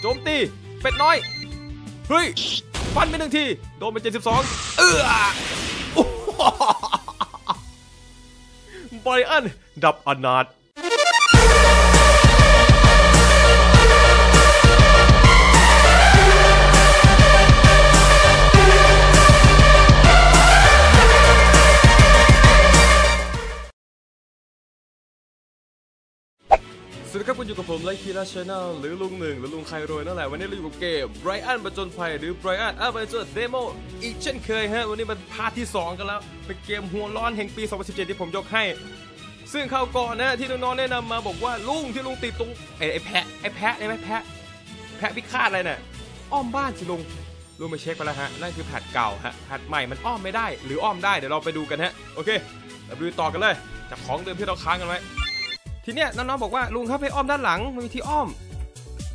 โจมตี เป็ดน้อย เฮ้ย ฟันไปหนึ่งที โดนไป72เอื้อโอ้โหไบรอัน ดับอนาถ วัสดีครับคุณอยู่กับผมไลคีราชแนลหรือลุงหนึ่งหรือลุงใครรยนั่นแหละวันนี้เราอยู่กับเกม Brian ประจนภัยหรือ Brian a v e n g e r Demo อีกเช่นเคยฮะวันนี้มันพาร์ทที่ 2 กันแล้ว เป็นเกมหัวร้อนแห่งปี 2017 ที่ผมยกให้ ซึ่งข้าวก่อนนะที่น้องๆแนะนำมาบอกว่าลุงที่ลุงติดตรงไอ้ไอ้แพะไอ้แพะได้ไหมแพะแพะพิฆาตอะไรน่ะอ้อมบ้านสิลุงลุงไปเช็คไปแล้วฮะนั่นคือแพทเก่าฮะแพทใหม่มันอ้อมไม่ได้ หรืออ้อมได้เดี๋ยวเราไปดูกันฮะโอเคเราไปดูต่อกันเลยจากของเดิมที่เราค้างกันไว้ ทีเนี้ยน้องๆบอกว่าลุงครับให้อ้อมด้านหลังมันมีที่อ้อม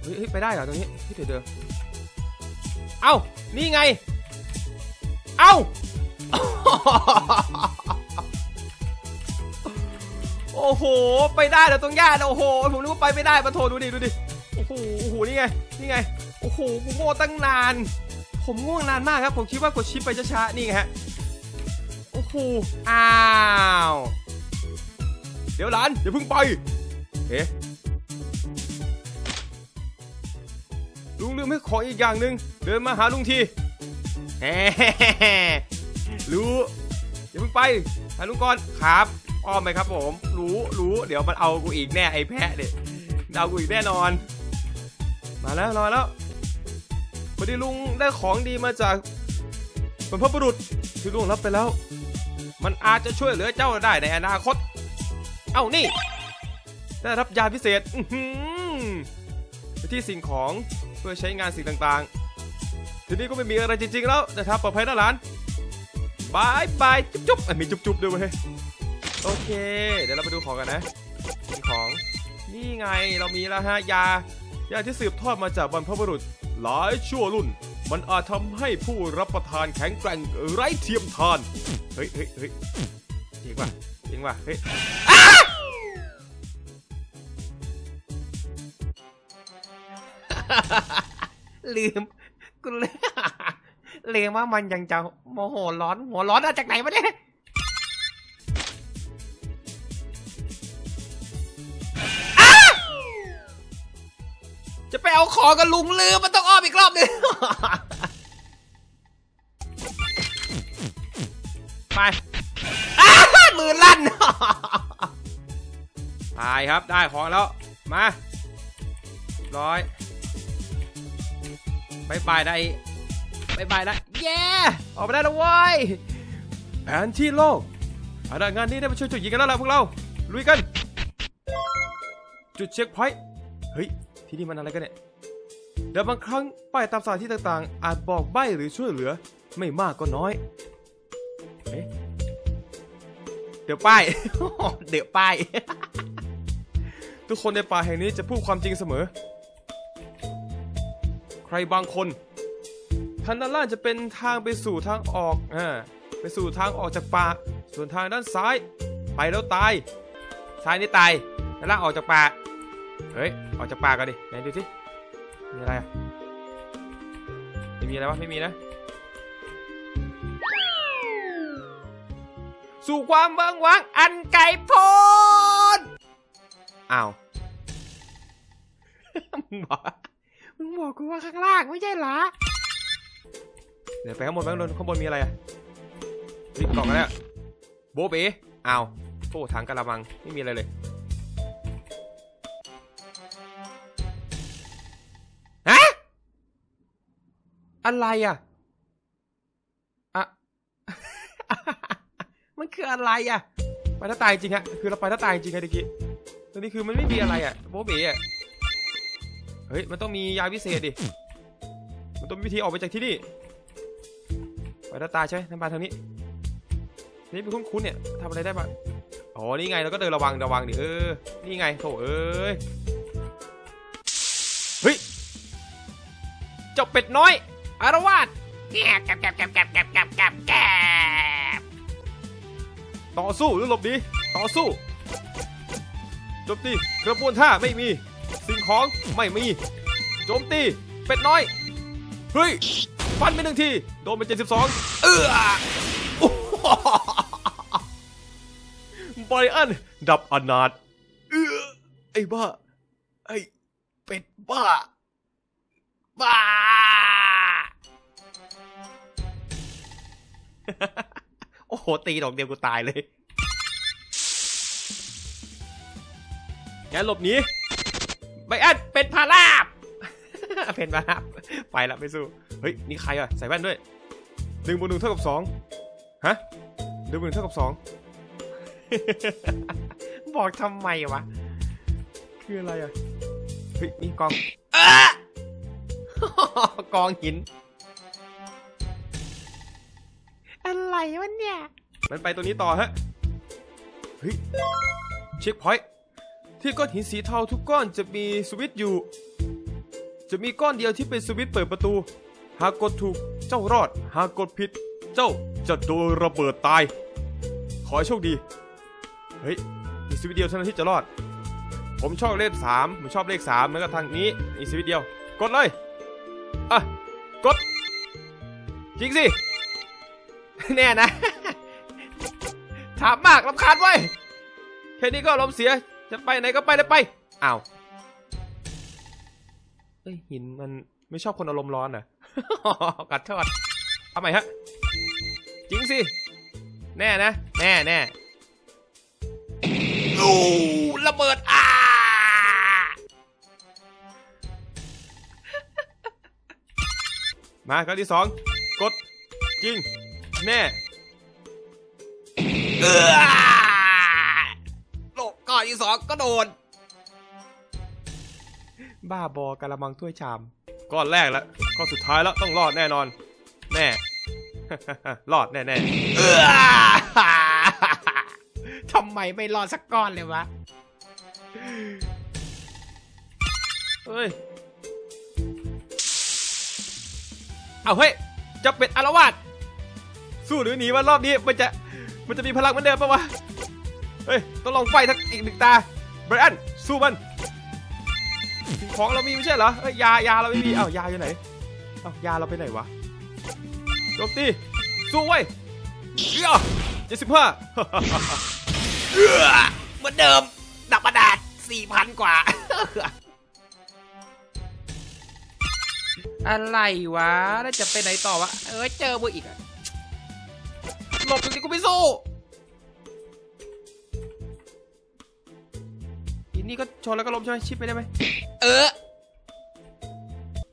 เฮ้ยไปได้เหรอตรงนี้ที่เดิมเดิมเอ้านี่ไง เอ้าโอ้โห ไปได้แล้วตรงหญ้าน่ะโอ้โหผมนึกว่าไปไม่ได้มาโทรดูดิดูดิโอ้โหโอ้โหนี่ไงนี่ไงโอ้โหกูโง่ตั้งนาน ผมง่วงนานมากครับ ผมคิดว่ากดชิปไปช้าๆนี่ไงฮะโอ้โหอ้าว เดี๋ยวหลานอย่าเพิ่งไป เอ๊ะลุงลืมให้ของอีกอย่างหนึ่งเดินมาหาลุงทีแหมรู้อย่าเพิ่งไปหาลุงก่อนครับอ้อมไปครับผม รู้รู้เดี๋ยวมันเอากูอีกแน่ไอ้แพะเนี่ยเอากูอีกแน่นอน มาแล้วรอแล้วพอดีลุงได้ของดีมาจากบรรพบุรุษที่ลุงรับไปแล้ว มันอาจจะช่วยเหลือเจ้าได้ในอนาคต เอ้านี่ ได้รับยาพิเศษไปที่สิ่งของเพื่อใช้งานสิ่งต่างๆ ทีนี้ก็ไม่มีอะไรจริงๆแล้วนะครับปลอดภัยนะหลานบายบายจุ๊บจุ๊บมีจุ๊บจุ๊บด้วยเว้ยโอเค เดี๋ยวเราไปดูของกันนะสิ่งของ นี่ไงเรามีแล้วฮะยา ยาที่สืบทอดมาจากบรรพบุรุษหลายชั่วรุ่น มันอาจทำให้ผู้รับประทานแข็งแกร่งไร้เทียมทาน เฮ้ยเฮ้ยเฮ้ยจริงป่ะจริงป่ะเฮ้ย ลืมกูเลยเลงว่ามันยังจะโมโหร้อนหัวร้อนมาจากไหนวะเนี่ยจะไปเอาของกับลุงลืมมันต้องอ้อมอีกรอบหนึงไปมือลั่นตายครับได้ของแล้ว มาร้อย บายบายได้บายบายได้เย้ออกมาได้แล้วเว้ยแผนที่โลกอาดางานนี้ได้มาช่วยจุดยิงกันแล้วล่ะพวกเราลุยกัน จุดเช็คพอยต์เฮ้ยที่นี่มันอะไรกันเนี่ยเดี๋ยวบางครั้งป้ายตามสถานที่ต่างๆ อาจบอกใบ้หรือช่วยเหลือ ไม่มากก็น้อยเอ๊ะเดี๋ยวป้าย เดี๋ยวป้าย ทุกคนในป่าแห่งนี้จะพูดความจริงเสมอ ใครบางคนทางด้านล่างจะเป็นทางไปสู่ทางออกอ่าไปสู่ทางออกจากป่า ส่วนทางด้านซ้าย ไปแล้วตาย ซ้ายนี่ตายด้านล่างออกจากป่า เฮ้ย ออกจากป่ากันดิ ไหนดูสิ มีอะไรอะไม่มีอะไรวะ ไม่มีนะ สู่ความเบิงวังอันไกลโพ้นอ้าวมึงบอก มึงบอกกูว่าข้างล่างไม่ใช่เหรอ เดี๋ยวไปข้างบนไปข้างบนข้างบนมีอะไรอะรีบกล่องกันแล้วโบะเบ๋อ้าวโอ้ถังกระมังไม่มีอะไรเลยฮะอะไรอะอะมันคืออะไรอะไปถ้าตายจริงฮะคือเราไปถ้าตายจริงไงตะกี้ตอนนี้คือมันไม่มีอะไรอะโบะเบ๋อะ เฮ้ย มันต้องมียาพิเศษดิ มันต้องมีวิธีออกไปจากที่นี่ไปหน้าตาใช่ไหมน้ำปลาทางนี้ นี่เป็นคุ้นๆเนี่ยทำอะไรได้บ้างอ๋อ นี่ไง เราก็เดินระวังระวังดิ เออ นี่ไงโถเอ้ย เฮ้ย เจ้าเป็ดน้อย อารวาสแกบแกบแกบแกบแกบแกบแกบแกบแกบต่อสู้หรือหลบหนีต่อสู้จบตีกระบวนท่าไม่มี สิ่งของไม่มี โจมตี เป็ดน้อย เฮ้ย ฟันไปหนึ่งที โดนไป72เออโอ้โหไบรอัน ดับอนาถเออไอ้บ้า ไอ้เป็ดบ้า บ้า โอ้โห ตีดอกเดียวกูตายเลย แกหลบหนี ไบรอันเป็นพาราบเป็นพาราบไปละไม่สู้ เฮ้ย นี่ใครอะใส่แว่นด้วยหนึ่งบวกหนึ่งเท่ากับสองฮะหนึ่งบวกหนึ่งเท่ากับสองบอกทำไมวะ คืออะไรอะเฮ้ย นี่กองเออกองหิน อะไรวะเนี่ย มันไปตัวนี้ต่อฮะ เฮ้ย เช็คพอยต์ ที่ก้อนหินสีเทาทุกก้อนจะมีสวิตช์อยู่ จะมีก้อนเดียวที่เป็นสวิตช์เปิดประตู หากกดถูกเจ้ารอด หากกดผิด เจ้าจะโดนระเบิดตาย ขอให้โชคดี เฮ้ย มีสวิตช์เดียวเท่านั้นที่จะรอด ผมชอบเลขสามผมชอบเลขสามแล้วก็ทางนี้มีสวิตช์เดียว กดเลย อะ กดจริงสิ แน่นะ ถามมากลำคาญไว้แค่นี้ก็ลมเสีย จะไปไหนก็ไปเลยไปอ้าวเอ้ยหินมันไม่ชอบคนอารมณ์ร้อนเหรอกัดทอดเอาใหม่ฮะจริงสิแน่นะ แน่แน่ลูระเบิดอ่ามาครั้งที่สองกด จริง แน่เออ ที่สองก็โดน บ้าบอกะละมังถ้วยชาม ก้อนแรกแล้วก้อนสุดท้ายแล้วต้องรอดแน่นอน แน่ รอดแน่แน่เออทำไมไม่รอดสักก้อนเลยวะ เฮ้ย เอาเฮ้ยจะเป็ดอารวาสสู้หรือหนีวะรอบนี้มันจะมันจะมีพลังเหมือนเดิมปะวะ เฮ้ย ต้องลองไฟทักอีกหนึ่งตาไบรอันสู้มัน ของเรามีไม่ใช่เหรอเอ้ยยายาเราไม่มีเอ้ายาอยู่ไหนเอ้ายาเราไปไหนวะโจมตี สู้เว้เจ็ดสิบห้าเหมือนเดิม ดับประดาษสี่พันกว่า อะไรวะ แล้วจะไปไหนต่อวะ เออเจอมืออีกอะหลบตรงนี้กูไม่สู้ นนี่ก็ชนแล้วก็ล้มใช่ไหมชิปไปได้ไหมเออ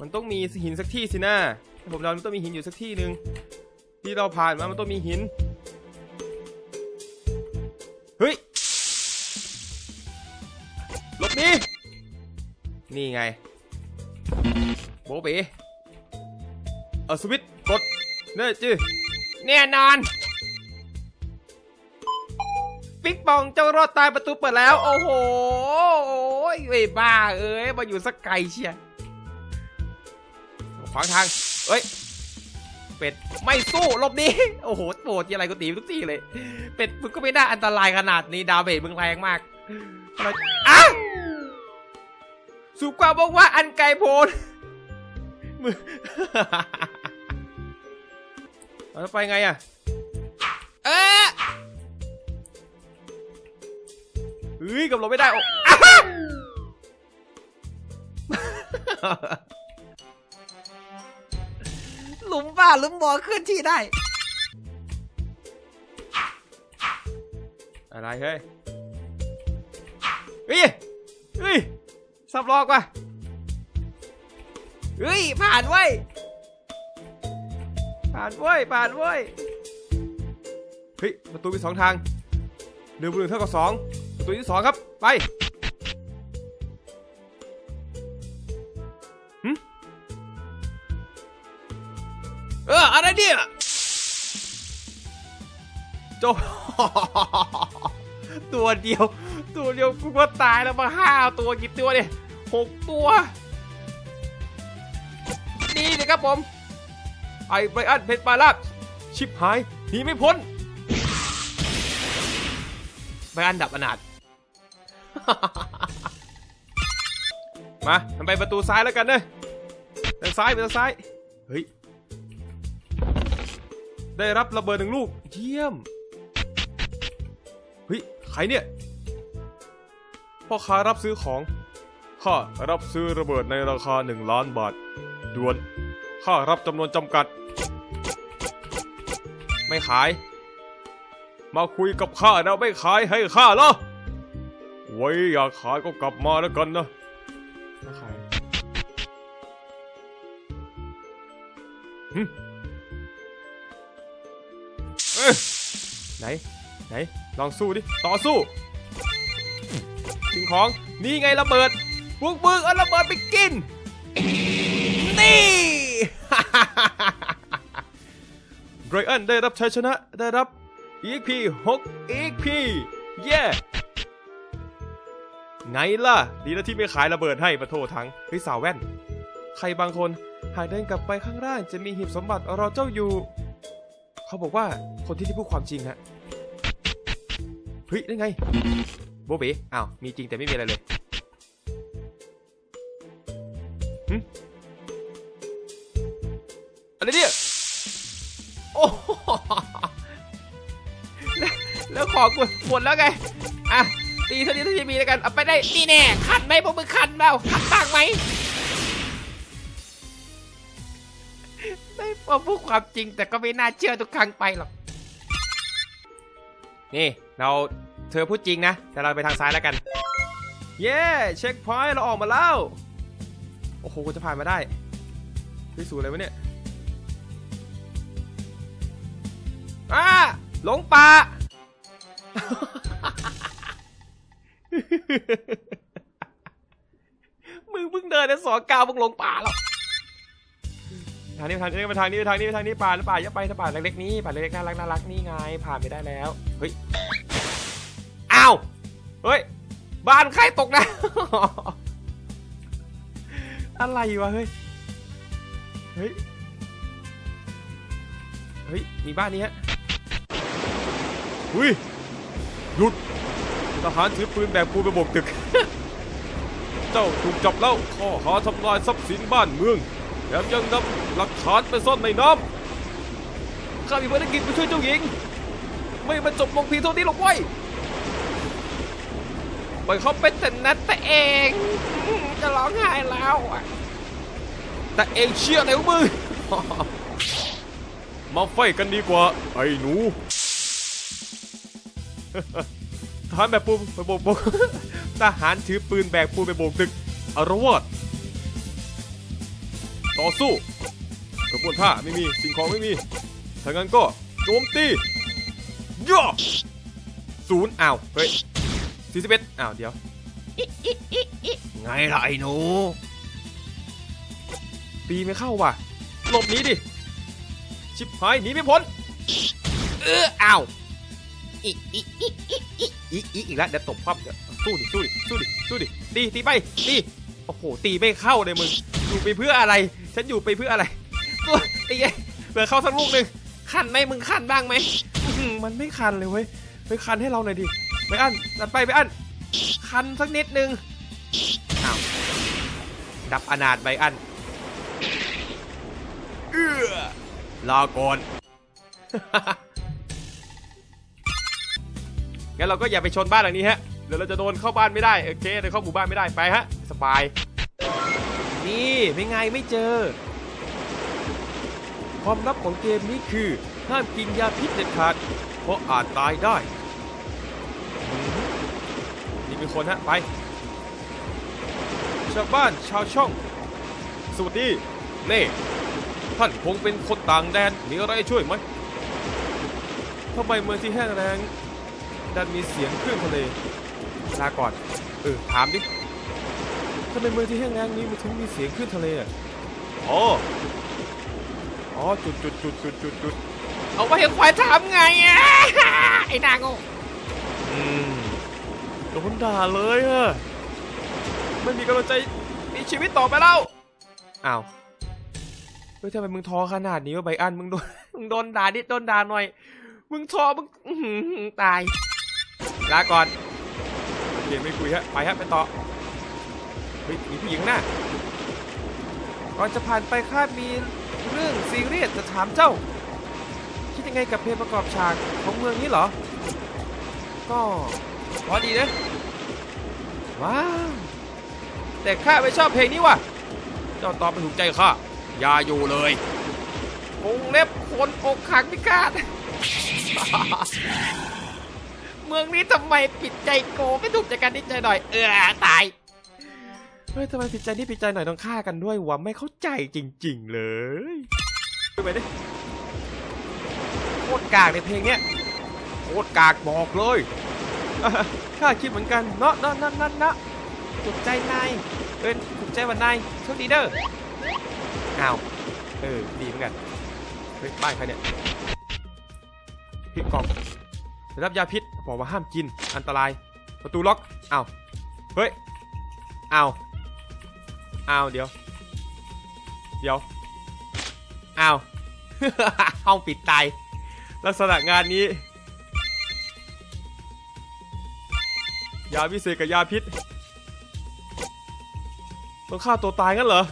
มันต้องมีหินสักที่สินะถ้าผมเดามันต้องมีหินอยู่สักที่หนึ่งที่เราผ่านมา มันต้องมีหิน เฮ้ย หลบหนี้นี่ไง โบเบเอาสวิตช์กดเน่จื้อแน่นอน ปิ๊กปองเจ้ารอดตายประตูเปิดแล้ว โอ้โหโอ้ยเว้ยบ้าเอ้ยมาอยู่สักไกลเชียขวางทางเอ้ยเป็ดไม่สู้ลบหนี้โอ้โหโปรดยังไงก็ตีทุกทีเลย เป็ดมึงก็ไม่น่าอันตรายขนาดนี้ดาเมจมึงแรงมากอะไรอะสุกว่าบอกว่าอันไกลโพนมือเอาแล้วไปไงอะ ฮ้ยกับเราไม่ได้โอ้หลุมบ้าหลุมบ่อเคลื่อนที่ได้ อะไรเฮ้ยเฮ้ยเฮ้ยสับลอกว่ะเฮ้ยผ่านไว้ยผ่านเว้ยผ่านเว้ยเฮ้ยประตูมีสองทางหนึ่งบวกหนึ่งเท่ากับสอง ประตูที่สองครับ ไปหึเอออะไรเนี่ยจบ ตัวเดียว ตัวเดียวกูก็ตายแล้วมาห้าตัวกี่ตัวเนี่ยหกตัวดีเลยครับผม ไอ้ไบรอันเพชรปาลาบชิบหายหนีไม่พ้นไบรอันดับอนาถ มามันไปประตูซ้ายแล้วกันเนอะทางซ้ายไปทางซ้าย เฮ้ย ได้รับระเบิดหนึ่งลูก เยี่ยม เฮ้ย ใครเนี่ย พ่อค้ารับซื้อของ ข้ารับซื้อระเบิดในราคาหนึ่งล้านบาท ด่วน ข้ารับจำนวนจำกัด ไม่ขาย มาคุยกับข้านะไม่ขายให้ข้าเหรอ ไว้อยากขายก็กลับมาแล้วกันนะไม่ขายหึเอ้ยไหน ไหน ลองสู้ดิ ต่อสู้สิ่งของ นี่ไงระเบิดพวกมึงเอาระเบิดไปกิน นี่ไบรอันได้รับชัยชนะ ได้รับ EXP 6 EXP เย้ ไงล่ะ ดีแล้วที่ไม่ขายระเบิดให้ปะโททั้งเฮ้ยสาวแว่น ใครบางคนหากเดินกลับไปข้างล่างจะมีหีบสมบัติรอเจ้าอยู่ เขาบอกว่าคนที่ที่พูดความจริงนะเฮ้ยได้ไง โบเบอ้าวมีจริงแต่ไม่มีอะไรเลยอะไรเนี่ยโอ้โหแล้วของกูหมดแล้วไง ตีเท่านี้เท่าที่มีแล้วกันเอาไปได้นี่แน่คันไหมพวกมึงคันเปล่าคันต่างไหมไม่พอพูดความจริงแต่ก็ไม่น่าเชื่อทุกครั้งไปหรอกนี่เราเธอพูดจริงนะ แต่เราไปทางซ้ายแล้วกัน เย้เช็คพอยต์เราออกมาแล้ว โอ้โหจะผ่านมาได้พิสูจน์อะไรวะเนี่ยอ่าหลงป่า มึงเพิ่งเดินในสองกาวมึงหลงป่าแล้วทางนี้ไปทางนี้ไปทางนี้ไปทางนี้ไปทางนี้ป่าป่าอย่าไปถ้าป่าเล็กๆนี้ป่าเล็กๆน่ารักน่ารักนี่ไง ผ่านไปได้แล้ว เฮ้ย อ้าว เฮ้ย บ้านใครตกนะ อะไรวะเฮ้ย เฮ้ย เฮ้ย มีบ้านนี้ฮะหุยหยุด ทหารถือปืนแบกปูไปบกตึก เจ้าถูกจับแล้วข้อหาทำลายทรัพย์สินบ้านเมืองแถมยังนำหลักฐานไปซ่อนในน้ำข้ามีภารกิจไปช่วยเจ้าหญิง ไม่มาจบลงเพียงเท่านี้หรอกเว้ยปล่อยเขาเป็นแต่นัดแต่เอง จะร้องไห้แล้วอะแต่เองเชื่อในมึงมาไฟกันดีกว่า ไอ้หนู ทหารแบบปูนไปโบกบกทหารถือปืนแบกปูนไปโบกตึกอารวาสต่อสู้กระบวนท่าไม่มีสิ่งของไม่มีถ้างั้นก็โจมตีย่อศูนย์อ้าวเฮ้ยสี่สิบเอ็ดอ้าวเดี๋ยวไงล่ะไอ้หนูตีไม่เข้าว่ะหลบหนีดิชิบหายหนีไม่พ้นเอออ้าว อีกอีกอีกอีกอีกอีกอีกอีกแล้วเดี๋ยวตบปั๊บเดี๋ยวสู้ดิสู้ดิสู้ดิสู้ดิตีตีไปตีโอ้โหตีไม่เข้าเลยมึงอยู่ไปเพื่ออะไร ฉันอยู่ไปเพื่ออะไรตัวตีไงเผื่อเข้าสักลูกหนึ่งคันไหมมึงคันบ้างไหมมันไม่คันเลยเว้ยไปคันให้เราหน่อยดิไปอั้นตัดไปไปอั้นคันสักนิดนึงดับอนาถไปอั้นเอือลาก่อน งั้นเราก็อย่าไปชนบ้านหลังนี้ฮะเดี๋ยวเราจะโดนเข้าบ้านไม่ได้โอเคเดินเข้าหมู่บ้านไม่ได้ไปฮะสบาย นี่ไม่ไงไม่เจอ ความลับของเกมนี้คือห้ามกินยาพิษเด็ดขาดเพราะอาจตายได้นี่มีคนฮะไปชาวบ้านชาวช่องสวัสดีเล่ท่านคงเป็นคนต่างแดนมีอะไรช่วยไหมทำไมเมืองที่แห้งแรง ดันมีเสียงคลื่นทะเลลาก่อน เออ ถามดิทำไมเมืองที่แห้งแรงนี้มันถึงมีเสียงคลื่นทะเลอะอ๋ออ๋อจุดจุดจุดจุดจุดจุดเอาไว้ให้ควายถามไงอะไอ้นางโง่อืมโดนด่าเลยอะไม่มีกำลังใจมีชีวิตต่อไปแล้วอ้าวเฮ้ยทำไมมึงท้อขนาดนี้วะไบอันมึงโดนมึงโดนด่าดิโดนด่าหน่อย มึงท้อมึงอื้อหือตาย ลาก่อนโอเคไม่คุยฮะไปฮะไปต่อเฮ้ยมีผู้หญิงหน้าก่อนจะผ่านไปข้ามีเรื่องซีเรียสจะถามเจ้า คิดยังไงกับเพลงประกอบฉากของเมืองนี้เหรอ ก็พอดีนะ ว้าว แต่ข้าไม่ชอบเพลงนี้ว่ะ เจ้าตอบไม่ถูกใจข้าอย่าอยู่เลยวงเล็บคนอกหักพิการ เมืองนี้ทำไมปิดใจโกไม่ถูกใจกันนิดใจหน่อย เออตายเฮ้ยทำไมผิดใจนี่ผิดใจหน่อยต้องฆ่ากันด้วยวะไม่เข้าใจจริง ๆ เลยดูไปดิโคตรกากในเพลงเนี้ยโคตรกากบอกเลยอะข้าคิดเหมือนกันเนาะเนาะเนาะเนาะเนาะถูกใจนายเอินถูกใจวันนายโชคดีเด้ออ้าวเออดีเหมือนกันเฮ้ยบ้านใครเนี่ยพิษกล่อง ได้รับยาพิษบอกว่าห้ามกินอันตราย ประตูล็อกอ้าวเฮ้ยเอาเอาเดี๋ยวเดี๋ยวเอาห้องปิดตายลักษณะงานนี้ ยาวิเศษกับยาพิษต้องฆ่าตัวตายงั้นเหรอ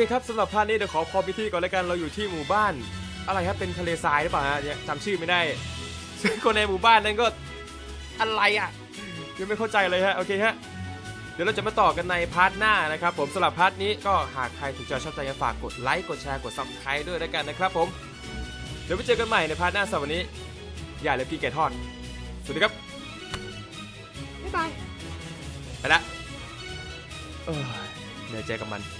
เคครับสำหรับพาร์ทนี้เดี๋ยวขอพอพิธีก่อนแล้วกันเราอยู่ที่หมู่บ้าน อะไรครับเป็นทะเลทรายหรือเปล่าฮะเนี่ยจำชื่อไม่ได้ซึ่งคนในหมู่บ้านนั้นก็อะไรอะยังไม่เข้าใจเลยฮะโอเคฮะเดี๋ยวเราจะมาต่อกันในพาร์ทหน้านะครับผมสำหรับพาร์ทนี้ก็หากใครถูกใจชอบใจก็ฝากกดไลค์กดแชร์กดซับสไครต์ด้วยแล้วกันนะครับผมเดี๋ยวไปเจอกันใหม่ในพาร์ทหน้าสำหรับวันนี้อย่าเลยพี่แกทอดสวัสดีครับบ๊ายบายไปละเออเหนื่อยใจกับมัน